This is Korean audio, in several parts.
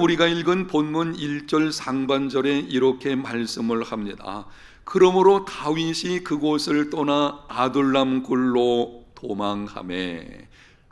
우리가 읽은 본문 1절 상반절에 이렇게 말씀을 합니다. 그러므로 다윗이 그곳을 떠나 아둘람 굴로 도망하매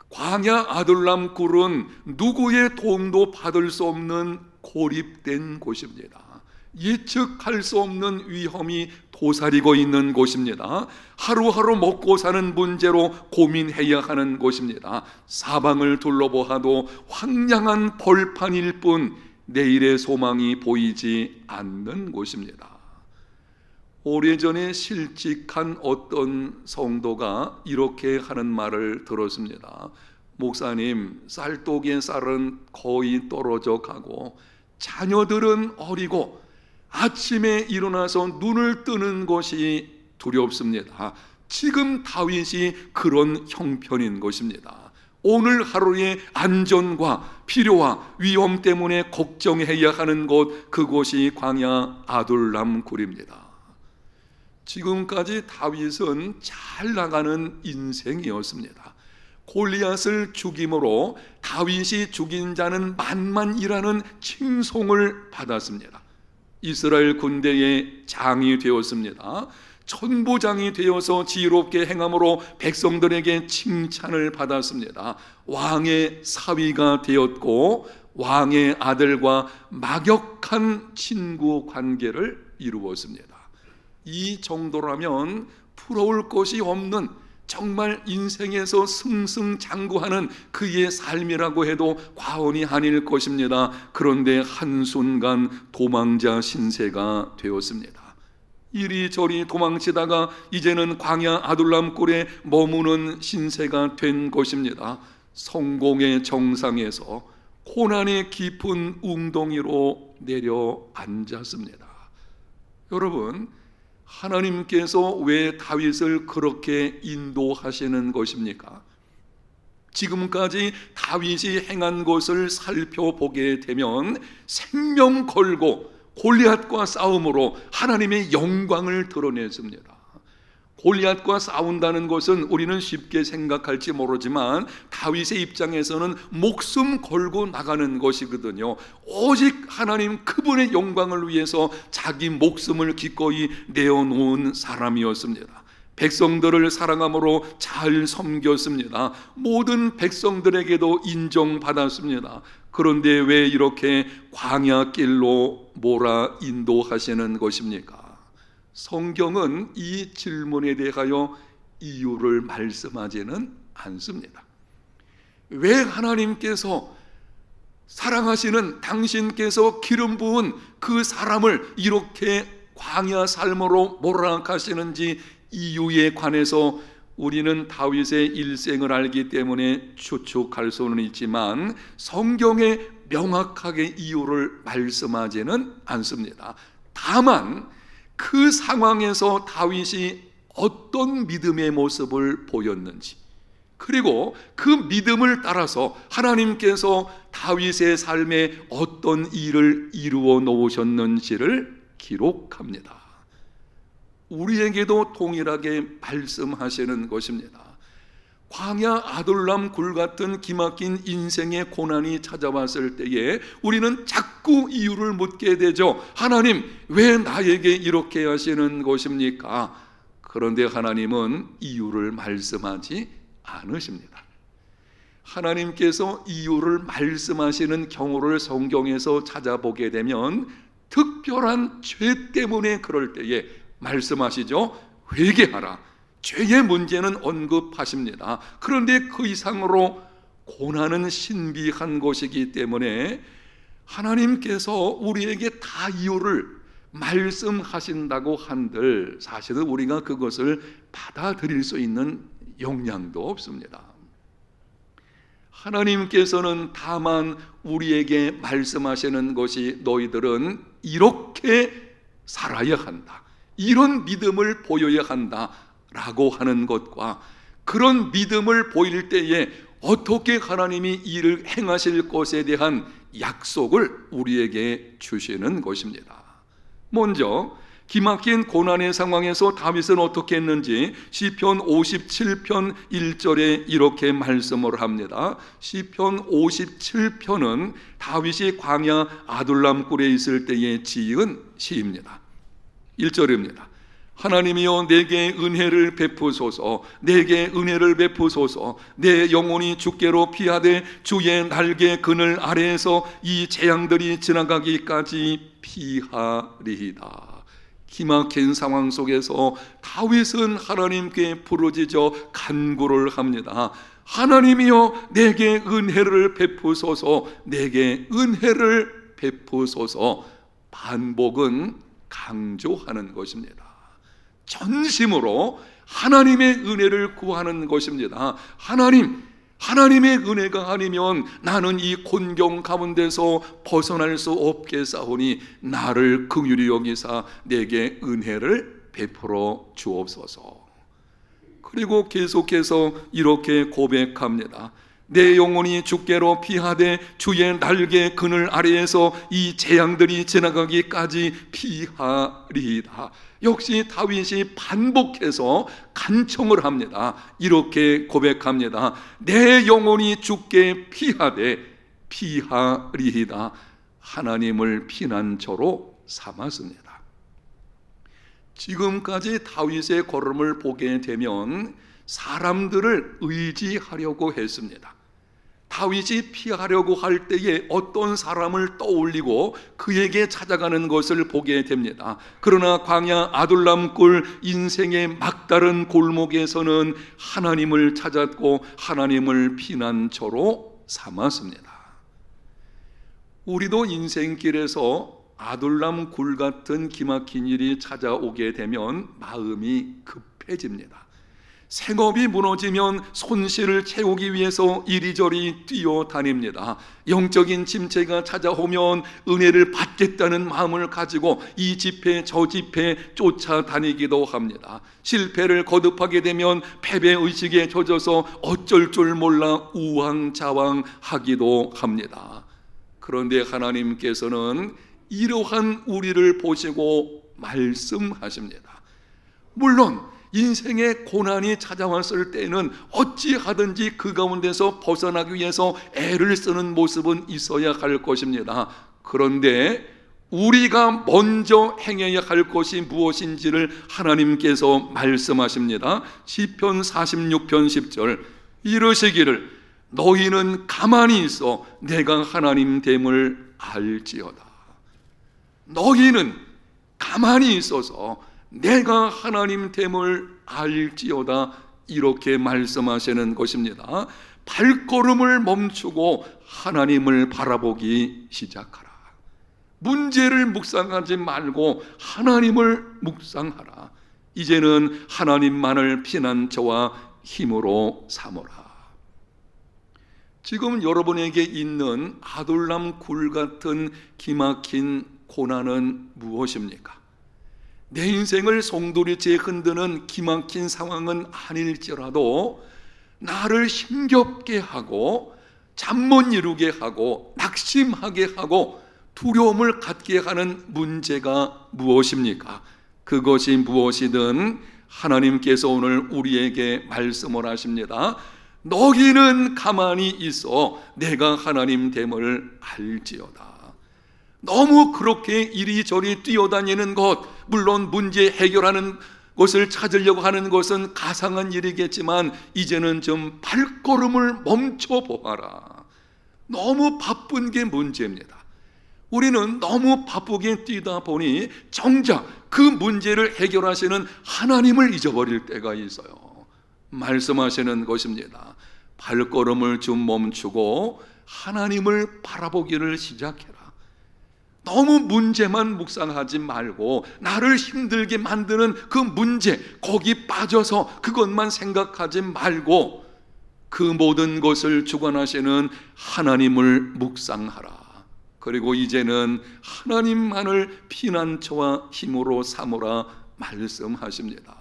광야 아둘람 굴은 누구의 도움도 받을 수 없는 고립된 곳입니다. 예측할 수 없는 위험이 도사리고 있는 곳입니다. 하루하루 먹고 사는 문제로 고민해야 하는 곳입니다. 사방을 둘러보아도 황량한 벌판일 뿐 내일의 소망이 보이지 않는 곳입니다. 오래전에 실직한 어떤 성도가 이렇게 하는 말을 들었습니다. 목사님, 쌀독의 쌀은 거의 떨어져 가고 자녀들은 어리고 아침에 일어나서 눈을 뜨는 것이 두렵습니다. 지금 다윗이 그런 형편인 것입니다. 오늘 하루의 안전과 필요와 위험 때문에 걱정해야 하는 곳 그곳이 광야 아둘람 굴입니다. 지금까지 다윗은 잘 나가는 인생이었습니다. 골리앗을 죽임으로 다윗이 죽인 자는 만만이라는 칭송을 받았습니다. 이스라엘 군대의 장이 되었습니다. 천부장이 되어서 지혜롭게 행함으로 백성들에게 칭찬을 받았습니다. 왕의 사위가 되었고 왕의 아들과 막역한 친구 관계를 이루었습니다. 이 정도라면 부러울 것이 없는 정말 인생에서 승승장구하는 그의 삶이라고 해도 과언이 아닐 것입니다. 그런데 한순간 도망자 신세가 되었습니다. 이리저리 도망치다가 이제는 광야 아둘람 굴에 머무는 신세가 된 것입니다. 성공의 정상에서 고난의 깊은 웅덩이로 내려앉았습니다. 여러분, 하나님께서 왜 다윗을 그렇게 인도하시는 것입니까? 지금까지 다윗이 행한 것을 살펴보게 되면 생명 걸고 골리앗과 싸움으로 하나님의 영광을 드러냈습니다. 골리앗과 싸운다는 것은 우리는 쉽게 생각할지 모르지만 다윗의 입장에서는 목숨 걸고 나가는 것이거든요. 오직 하나님 그분의 영광을 위해서 자기 목숨을 기꺼이 내어놓은 사람이었습니다. 백성들을 사랑함으로 잘 섬겼습니다. 모든 백성들에게도 인정받았습니다. 그런데 왜 이렇게 광야길로 몰아 인도하시는 것입니까? 성경은 이 질문에 대하여 이유를 말씀하지는 않습니다. 왜 하나님께서 사랑하시는 당신께서 기름 부은 그 사람을 이렇게 광야 삶으로 몰아가시는지 이유에 관해서 우리는 다윗의 일생을 알기 때문에 추측할 수는 있지만 성경에 명확하게 이유를 말씀하지는 않습니다. 다만 그 상황에서 다윗이 어떤 믿음의 모습을 보였는지 그리고 그 믿음을 따라서 하나님께서 다윗의 삶에 어떤 일을 이루어 놓으셨는지를 기록합니다. 우리에게도 동일하게 말씀하시는 것입니다. 광야 아둘람 굴 같은 기막힌 인생의 고난이 찾아왔을 때에 우리는 자꾸 이유를 묻게 되죠. 하나님, 왜 나에게 이렇게 하시는 것입니까? 그런데 하나님은 이유를 말씀하지 않으십니다. 하나님께서 이유를 말씀하시는 경우를 성경에서 찾아보게 되면 특별한 죄 때문에 그럴 때에 말씀하시죠. 회개하라. 죄의 문제는 언급하십니다. 그런데 그 이상으로 고난은 신비한 것이기 때문에 하나님께서 우리에게 다 이유를 말씀하신다고 한들 사실은 우리가 그것을 받아들일 수 있는 역량도 없습니다. 하나님께서는 다만 우리에게 말씀하시는 것이 너희들은 이렇게 살아야 한다. 이런 믿음을 보여야 한다. 라고 하는 것과 그런 믿음을 보일 때에 어떻게 하나님이 일을 행하실 것에 대한 약속을 우리에게 주시는 것입니다. 먼저 기막힌 고난의 상황에서 다윗은 어떻게 했는지 시편 57편 1절에 이렇게 말씀을 합니다. 시편 57편은 다윗이 광야 아둘람 굴에 있을 때에 지은 시입니다. 1절입니다. 하나님이여 내게 은혜를 베푸소서 내게 은혜를 베푸소서 내 영혼이 주께로 피하되 주의 날개 그늘 아래에서 이 재앙들이 지나가기까지 피하리이다. 기막힌 상황 속에서 다윗은 하나님께 부르짖어 간구를 합니다. 하나님이여 내게 은혜를 베푸소서 내게 은혜를 베푸소서 반복은 강조하는 것입니다. 전심으로 하나님의 은혜를 구하는 것입니다. 하나님, 하나님의 은혜가 아니면 나는 이 곤경 가운데서 벗어날 수 없게 싸우니 나를 긍휼히 여기사 내게 은혜를 베풀어 주옵소서. 그리고 계속해서 이렇게 고백합니다. 내 영혼이 주께로 피하되 주의 날개 그늘 아래에서 이 재앙들이 지나가기까지 피하리이다. 역시 다윗이 반복해서 간청을 합니다. 이렇게 고백합니다. 내 영혼이 주께 피하되 피하리이다. 하나님을 피난처로 삼았습니다. 지금까지 다윗의 걸음을 보게 되면 사람들을 의지하려고 했습니다. 다윗이 피하려고 할 때에 어떤 사람을 떠올리고 그에게 찾아가는 것을 보게 됩니다. 그러나 광야 아둘람굴 인생의 막다른 골목에서는 하나님을 찾았고 하나님을 피난처로 삼았습니다. 우리도 인생길에서 아둘람 굴 같은 기막힌 일이 찾아오게 되면 마음이 급해집니다. 생업이 무너지면 손실을 채우기 위해서 이리저리 뛰어다닙니다. 영적인 침체가 찾아오면 은혜를 받겠다는 마음을 가지고 이 집회 저 집회 쫓아다니기도 합니다. 실패를 거듭하게 되면 패배 의식에 젖어서 어쩔 줄 몰라 우왕좌왕하기도 합니다. 그런데 하나님께서는 이러한 우리를 보시고 말씀하십니다. 물론 인생의 고난이 찾아왔을 때는 어찌하든지 그 가운데서 벗어나기 위해서 애를 쓰는 모습은 있어야 할 것입니다. 그런데 우리가 먼저 행해야 할 것이 무엇인지를 하나님께서 말씀하십니다. 시편 46편 10절 이러시기를 너희는 가만히 있어 내가 하나님 됨을 알지어다. 너희는 가만히 있어서 내가 하나님 됨을 알지어다 이렇게 말씀하시는 것입니다. 발걸음을 멈추고 하나님을 바라보기 시작하라. 문제를 묵상하지 말고 하나님을 묵상하라. 이제는 하나님만을 피난처와 힘으로 삼어라. 지금 여러분에게 있는 아둘람 굴 같은 기막힌 고난은 무엇입니까? 내 인생을 송두리째 흔드는 기막힌 상황은 아닐지라도 나를 힘겹게 하고 잠 못 이루게 하고 낙심하게 하고 두려움을 갖게 하는 문제가 무엇입니까? 그것이 무엇이든 하나님께서 오늘 우리에게 말씀을 하십니다. 너희는 가만히 있어 내가 하나님 됨을 알지어다. 너무 그렇게 이리저리 뛰어다니는 것, 물론 문제 해결하는 것을 찾으려고 하는 것은 가상한 일이겠지만 이제는 좀 발걸음을 멈춰 보아라. 너무 바쁜 게 문제입니다. 우리는 너무 바쁘게 뛰다 보니 정작 그 문제를 해결하시는 하나님을 잊어버릴 때가 있어요. 말씀하시는 것입니다. 발걸음을 좀 멈추고 하나님을 바라보기를 시작해라. 너무 문제만 묵상하지 말고 나를 힘들게 만드는 그 문제 거기 빠져서 그것만 생각하지 말고 그 모든 것을 주관하시는 하나님을 묵상하라. 그리고 이제는 하나님만을 피난처와 힘으로 삼으라 말씀하십니다.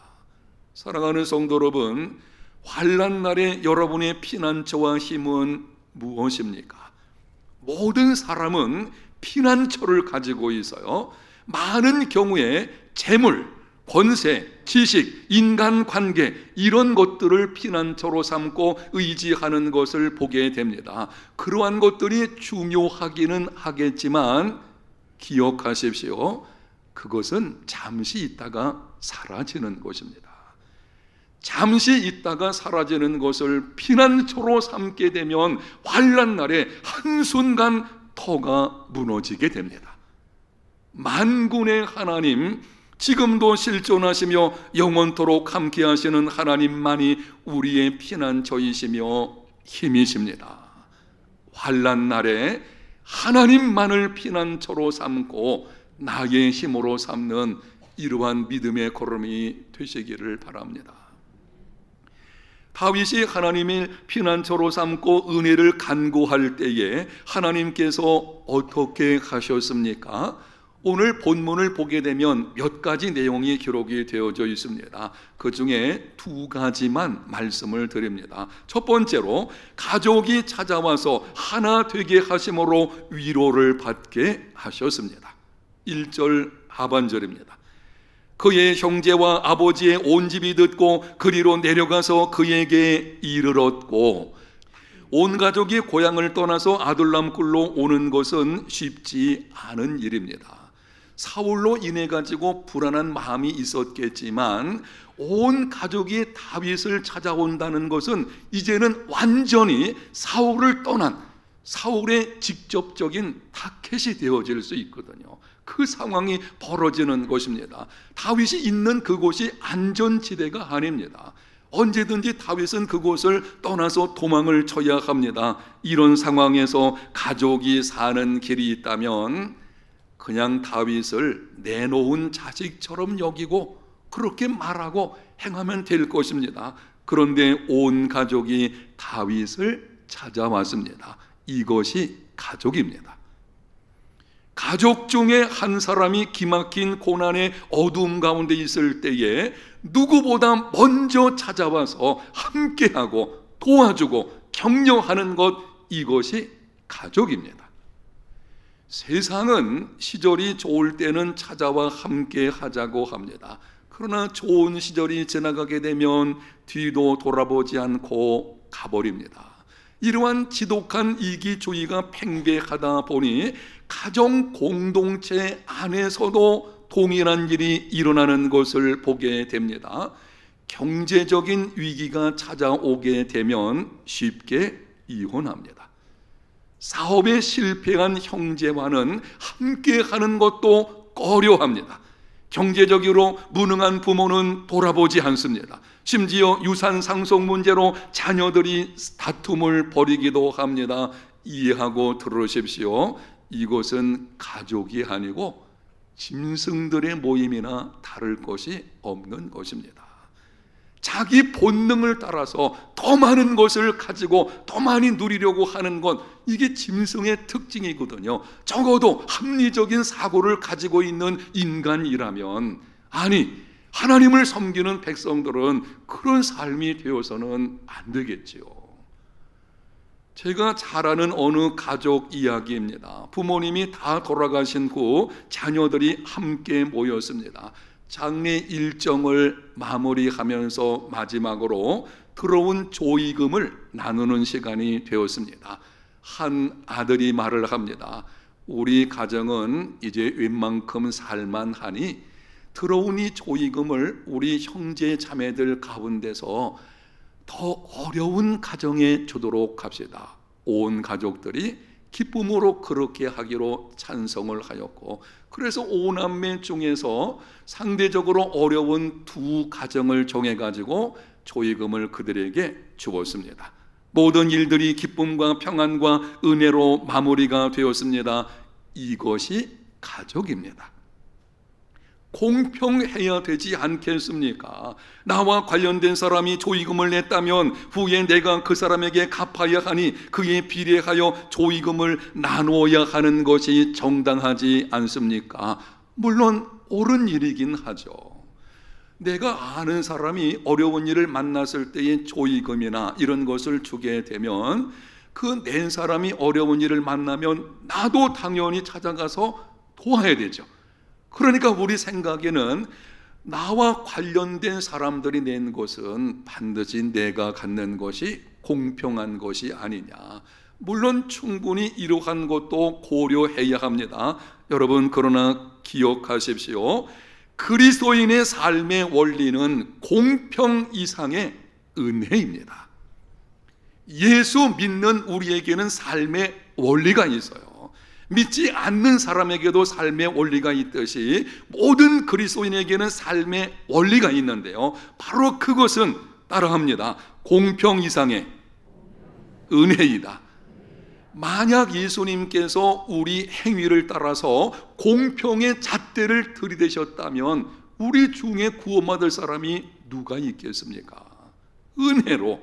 사랑하는 성도 여러분, 환란 날에 여러분의 피난처와 힘은 무엇입니까? 모든 사람은 피난처를 가지고 있어요. 많은 경우에 재물, 권세, 지식, 인간 관계 이런 것들을 피난처로 삼고 의지하는 것을 보게 됩니다. 그러한 것들이 중요하기는 하겠지만 기억하십시오. 그것은 잠시 있다가 사라지는 것입니다. 잠시 있다가 사라지는 것을 피난처로 삼게 되면 환란 날에 한순간 터가 무너지게 됩니다. 만군의 하나님 지금도 실존하시며 영원토록 함께하시는 하나님만이 우리의 피난처이시며 힘이십니다. 환란 날에 하나님만을 피난처로 삼고 나의 힘으로 삼는 이러한 믿음의 걸음이 되시기를 바랍니다. 다윗이 하나님의 피난처로 삼고 은혜를 간구할 때에 하나님께서 어떻게 하셨습니까? 오늘 본문을 보게 되면 몇 가지 내용이 기록이 되어져 있습니다. 그 중에 두 가지만 말씀을 드립니다. 첫 번째로 가족이 찾아와서 하나 되게 하심으로 위로를 받게 하셨습니다. 1절 하반절입니다. 그의 형제와 아버지의 온 집이 듣고 그리로 내려가서 그에게 이르렀고 온 가족이 고향을 떠나서 아둘람 굴로 오는 것은 쉽지 않은 일입니다. 사울로 인해 가지고 불안한 마음이 있었겠지만 온 가족이 다윗을 찾아온다는 것은 이제는 완전히 사울을 떠난 사울의 직접적인 타켓이 되어질 수 있거든요. 그 상황이 벌어지는 것입니다. 다윗이 있는 그곳이 안전지대가 아닙니다. 언제든지 다윗은 그곳을 떠나서 도망을 쳐야 합니다. 이런 상황에서 가족이 사는 길이 있다면 그냥 다윗을 내놓은 자식처럼 여기고 그렇게 말하고 행하면 될 것입니다. 그런데 온 가족이 다윗을 찾아왔습니다. 이것이 가족입니다. 가족 중에 한 사람이 기막힌 고난의 어두움 가운데 있을 때에 누구보다 먼저 찾아와서 함께하고 도와주고 격려하는 것 이것이 가족입니다. 세상은 시절이 좋을 때는 찾아와 함께 하자고 합니다. 그러나 좋은 시절이 지나가게 되면 뒤도 돌아보지 않고 가버립니다. 이러한 지독한 이기주의가 팽배하다 보니 가정 공동체 안에서도 동일한 일이 일어나는 것을 보게 됩니다. 경제적인 위기가 찾아오게 되면 쉽게 이혼합니다. 사업에 실패한 형제와는 함께 하는 것도 꺼려합니다. 경제적으로 무능한 부모는 돌아보지 않습니다. 심지어 유산 상속 문제로 자녀들이 다툼을 벌이기도 합니다. 이해하고 들으십시오. 이곳은 가족이 아니고 짐승들의 모임이나 다를 것이 없는 것입니다. 자기 본능을 따라서 더 많은 것을 가지고 더 많이 누리려고 하는 것 이게 짐승의 특징이거든요. 적어도 합리적인 사고를 가지고 있는 인간이라면 아니 하나님을 섬기는 백성들은 그런 삶이 되어서는 안 되겠지요. 제가 잘 아는 어느 가족 이야기입니다. 부모님이 다 돌아가신 후 자녀들이 함께 모였습니다. 장례 일정을 마무리하면서 마지막으로 들어온 조의금을 나누는 시간이 되었습니다. 한 아들이 말을 합니다. 우리 가정은 이제 웬만큼 살만하니 들어온 이 조의금을 우리 형제 자매들 가운데서 더 어려운 가정에 주도록 합시다. 온 가족들이 기쁨으로 그렇게 하기로 찬성을 하였고 그래서 오남매 중에서 상대적으로 어려운 두 가정을 정해 가지고 조의금을 그들에게 주었습니다. 모든 일들이 기쁨과 평안과 은혜로 마무리가 되었습니다. 이것이 가족입니다. 공평해야 되지 않겠습니까? 나와 관련된 사람이 조의금을 냈다면 후에 내가 그 사람에게 갚아야 하니 그에 비례하여 조의금을 나누어야 하는 것이 정당하지 않습니까? 물론 옳은 일이긴 하죠. 내가 아는 사람이 어려운 일을 만났을 때의 조의금이나 이런 것을 주게 되면 그 낸 사람이 어려운 일을 만나면 나도 당연히 찾아가서 도와야 되죠. 그러니까 우리 생각에는 나와 관련된 사람들이 낸 것은 반드시 내가 갖는 것이 공평한 것이 아니냐. 물론 충분히 이러한 것도 고려해야 합니다. 여러분, 그러나 기억하십시오. 그리스도인의 삶의 원리는 공평 이상의 은혜입니다. 예수 믿는 우리에게는 삶의 원리가 있어요. 믿지 않는 사람에게도 삶의 원리가 있듯이 모든 그리스도인에게는 삶의 원리가 있는데요. 바로 그것은 따라합니다. 공평 이상의 은혜이다. 만약 예수님께서 우리 행위를 따라서 공평의 잣대를 들이대셨다면 우리 중에 구원받을 사람이 누가 있겠습니까? 은혜로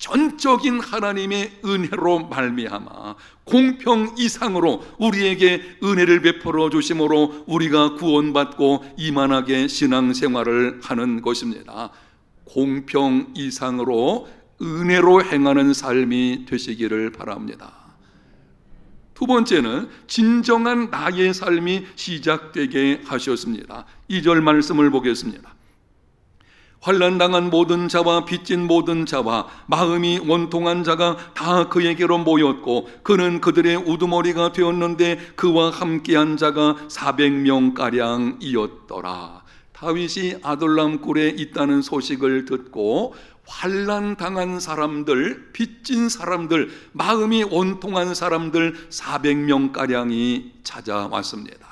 전적인 하나님의 은혜로 말미암아 공평 이상으로 우리에게 은혜를 베풀어 주심으로 우리가 구원받고 이만하게 신앙생활을 하는 것입니다. 공평 이상으로 은혜로 행하는 삶이 되시기를 바랍니다. 두 번째는 진정한 나의 삶이 시작되게 하셨습니다. 2절 말씀을 보겠습니다. 환란 당한 모든 자와 빚진 모든 자와 마음이 원통한 자가 다 그에게로 모였고 그는 그들의 우두머리가 되었는데 그와 함께한 자가 400명 가량이었더라. 다윗이 아돌람 굴에 있다는 소식을 듣고 환란 당한 사람들, 빚진 사람들, 마음이 원통한 사람들 400명 가량이 찾아왔습니다.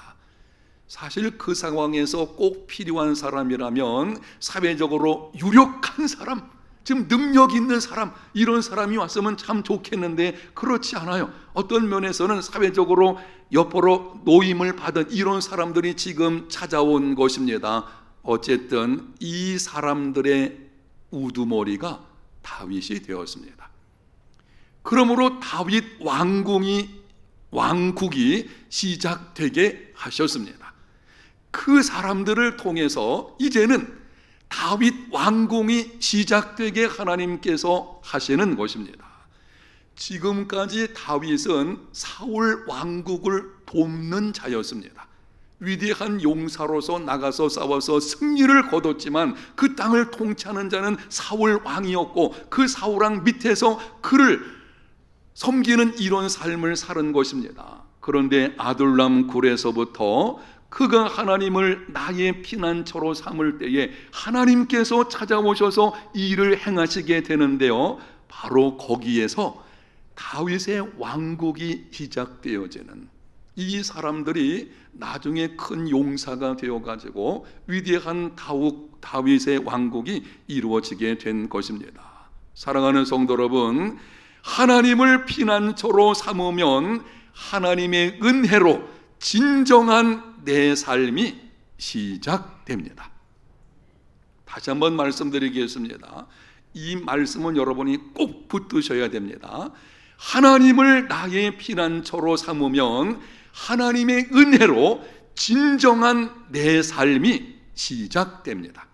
사실 그 상황에서 꼭 필요한 사람이라면 사회적으로 유력한 사람, 지금 능력 있는 사람, 이런 사람이 왔으면 참 좋겠는데 그렇지 않아요. 어떤 면에서는 사회적으로 여포로 노임을 받은 이런 사람들이 지금 찾아온 것입니다. 어쨌든 이 사람들의 우두머리가 다윗이 되었습니다. 그러므로 다윗 왕궁이 왕국이 시작되게 하셨습니다. 그 사람들을 통해서 이제는 다윗 왕궁이 시작되게 하나님께서 하시는 것입니다. 지금까지 다윗은 사울 왕국을 돕는 자였습니다. 위대한 용사로서 나가서 싸워서 승리를 거뒀지만 그 땅을 통치하는 자는 사울 왕이었고 그 사울 왕 밑에서 그를 섬기는 이런 삶을 사는 것입니다. 그런데 아둘람 굴에서부터 그가 하나님을 나의 피난처로 삼을 때에 하나님께서 찾아오셔서 일을 행하시게 되는데요. 바로 거기에서 다윗의 왕국이 시작되어지는 이 사람들이 나중에 큰 용사가 되어 가지고 위대한 다욱 다윗의 왕국이 이루어지게 된 것입니다. 사랑하는 성도 여러분, 하나님을 피난처로 삼으면 하나님의 은혜로 진정한 내 삶이 시작됩니다. 다시 한번 말씀드리겠습니다. 이 말씀은 여러분이 꼭 붙드셔야 됩니다. 하나님을 나의 피난처로 삼으면 하나님의 은혜로 진정한 내 삶이 시작됩니다.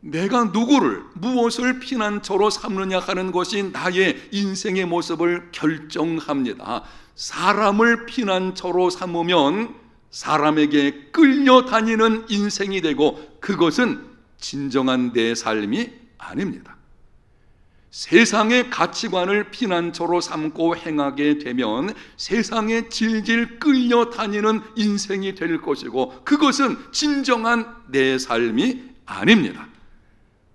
내가 누구를 무엇을 피난처로 삼느냐 하는 것이 나의 인생의 모습을 결정합니다. 사람을 피난처로 삼으면 사람에게 끌려다니는 인생이 되고 그것은 진정한 내 삶이 아닙니다. 세상의 가치관을 피난처로 삼고 행하게 되면 세상에 질질 끌려다니는 인생이 될 것이고 그것은 진정한 내 삶이 아닙니다.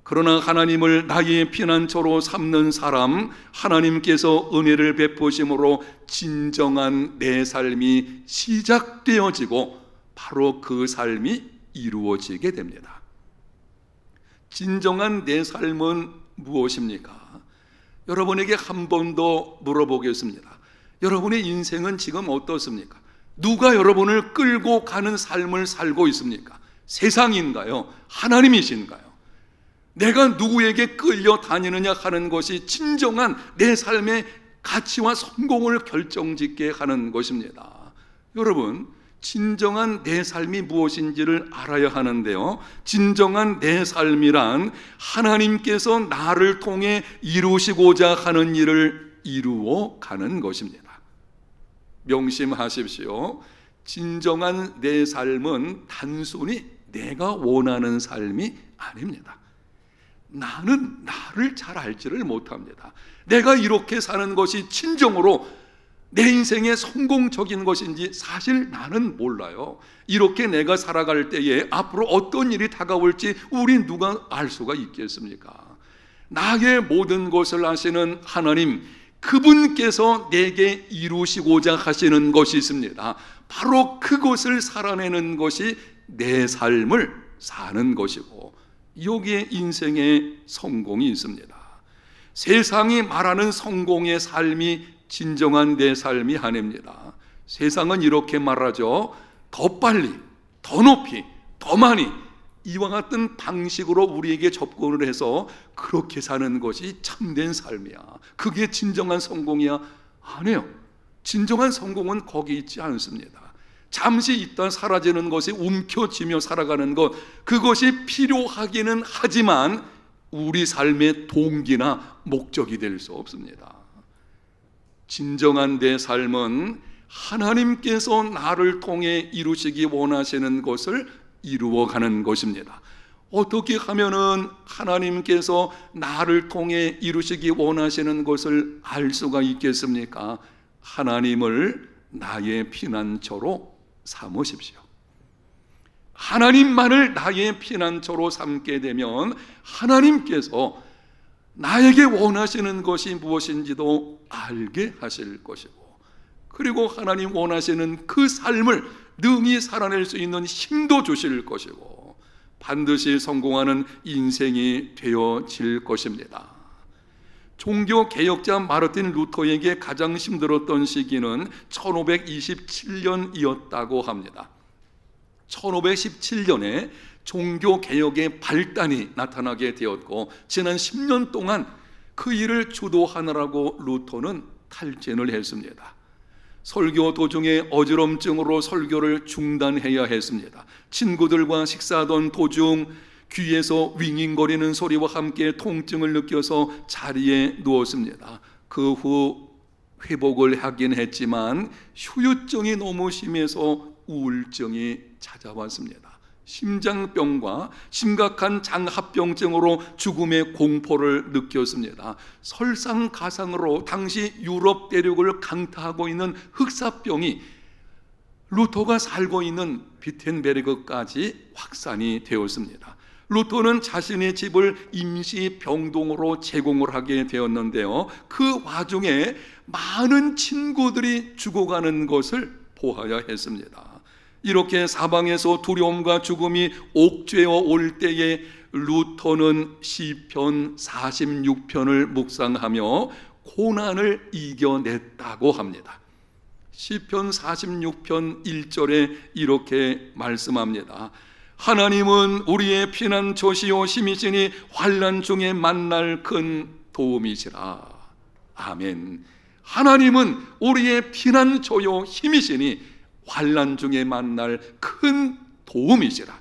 그러나 하나님을 나의 피난처로 삼는 사람, 하나님께서 은혜를 베푸심으로 진정한 내 삶이 시작되어지고 바로 그 삶이 이루어지게 됩니다. 진정한 내 삶은 무엇입니까? 여러분에게 한 번 더 물어보겠습니다. 여러분의 인생은 지금 어떻습니까? 누가 여러분을 끌고 가는 삶을 살고 있습니까? 세상인가요? 하나님이신가요? 내가 누구에게 끌려 다니느냐 하는 것이 진정한 내 삶의 가치와 성공을 결정짓게 하는 것입니다. 여러분, 진정한 내 삶이 무엇인지를 알아야 하는데요. 진정한 내 삶이란 하나님께서 나를 통해 이루시고자 하는 일을 이루어 가는 것입니다. 명심하십시오. 진정한 내 삶은 단순히 내가 원하는 삶이 아닙니다. 나는 나를 잘 알지를 못합니다. 내가 이렇게 사는 것이 진정으로 내 인생의 성공적인 것인지 사실 나는 몰라요. 이렇게 내가 살아갈 때에 앞으로 어떤 일이 다가올지 우리 누가 알 수가 있겠습니까? 나의 모든 것을 아시는 하나님, 그분께서 내게 이루시고자 하시는 것이 있습니다. 바로 그것을 살아내는 것이 내 삶을 사는 것이고, 여기에 인생의 성공이 있습니다. 세상이 말하는 성공의 삶이 진정한 내 삶이 아닙니다. 세상은 이렇게 말하죠. 더 빨리, 더 높이, 더 많이 이와 같은 방식으로 우리에게 접근을 해서 그렇게 사는 것이 참된 삶이야. 그게 진정한 성공이야? 아니에요. 진정한 성공은 거기 있지 않습니다. 잠시 있다 사라지는 것이 움켜쥐며 살아가는 것, 그것이 필요하기는 하지만 우리 삶의 동기나 목적이 될 수 없습니다. 진정한 내 삶은 하나님께서 나를 통해 이루시기 원하시는 것을 이루어가는 것입니다. 어떻게 하면은 하나님께서 나를 통해 이루시기 원하시는 것을 알 수가 있겠습니까? 하나님을 나의 피난처로 삼으십시오. 하나님만을 나의 피난처로 삼게 되면 하나님께서 나에게 원하시는 것이 무엇인지도 알게 하실 것이고 그리고 하나님 원하시는 그 삶을 능히 살아낼 수 있는 힘도 주실 것이고 반드시 성공하는 인생이 되어질 것입니다. 종교 개혁자 마르틴 루터에게 가장 힘들었던 시기는 1527년이었다고 합니다. 1517년에 종교 개혁의 발단이 나타나게 되었고 지난 10년 동안 그 일을 주도하느라고 루터는 탈진을 했습니다. 설교 도중에 어지럼증으로 설교를 중단해야 했습니다. 친구들과 식사하던 도중 귀에서 윙윙거리는 소리와 함께 통증을 느껴서 자리에 누웠습니다. 그 후 회복을 하긴 했지만 후유증이 너무 심해서 우울증이 찾아왔습니다. 심장병과 심각한 장합병증으로 죽음의 공포를 느꼈습니다. 설상가상으로 당시 유럽 대륙을 강타하고 있는 흑사병이 루터가 살고 있는 비텐베르그까지 확산이 되었습니다. 루터는 자신의 집을 임시 병동으로 제공을 하게 되었는데요. 그 와중에 많은 친구들이 죽어가는 것을 보아야 했습니다. 이렇게 사방에서 두려움과 죽음이 옥죄어 올 때에 루터는 시편 46편을 묵상하며 고난을 이겨냈다고 합니다. 시편 46편 1절에 이렇게 말씀합니다. 하나님은 우리의 피난처시요 힘이시니 환난 중에 만날 큰 도움이시라. 아멘. 하나님은 우리의 피난처요 힘이시니 환란 중에 만날 큰 도움이시라.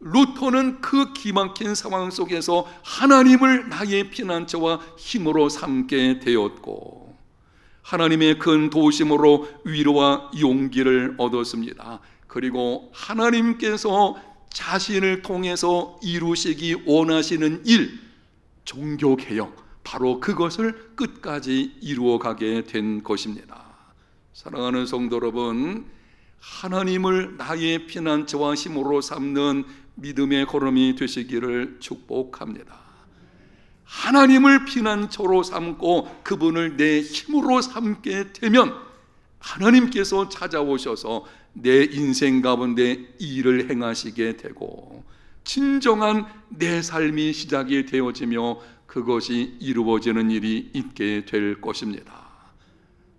루터는 그 기막힌 상황 속에서 하나님을 나의 피난처와 힘으로 삼게 되었고 하나님의 큰 도심으로 위로와 용기를 얻었습니다. 그리고 하나님께서 자신을 통해서 이루시기 원하시는 일, 종교 개혁, 바로 그것을 끝까지 이루어 가게 된 것입니다. 사랑하는 성도 여러분, 하나님을 나의 피난처와 힘으로 삼는 믿음의 걸음이 되시기를 축복합니다. 하나님을 피난처로 삼고 그분을 내 힘으로 삼게 되면 하나님께서 찾아오셔서 내 인생 가운데 일을 행하시게 되고 진정한 내 삶이 시작이 되어지며 그것이 이루어지는 일이 있게 될 것입니다.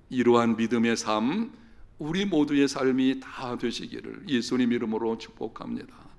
이러한 믿음의 삶, 우리 모두의 삶이 다 되시기를 예수님 이름으로 축복합니다.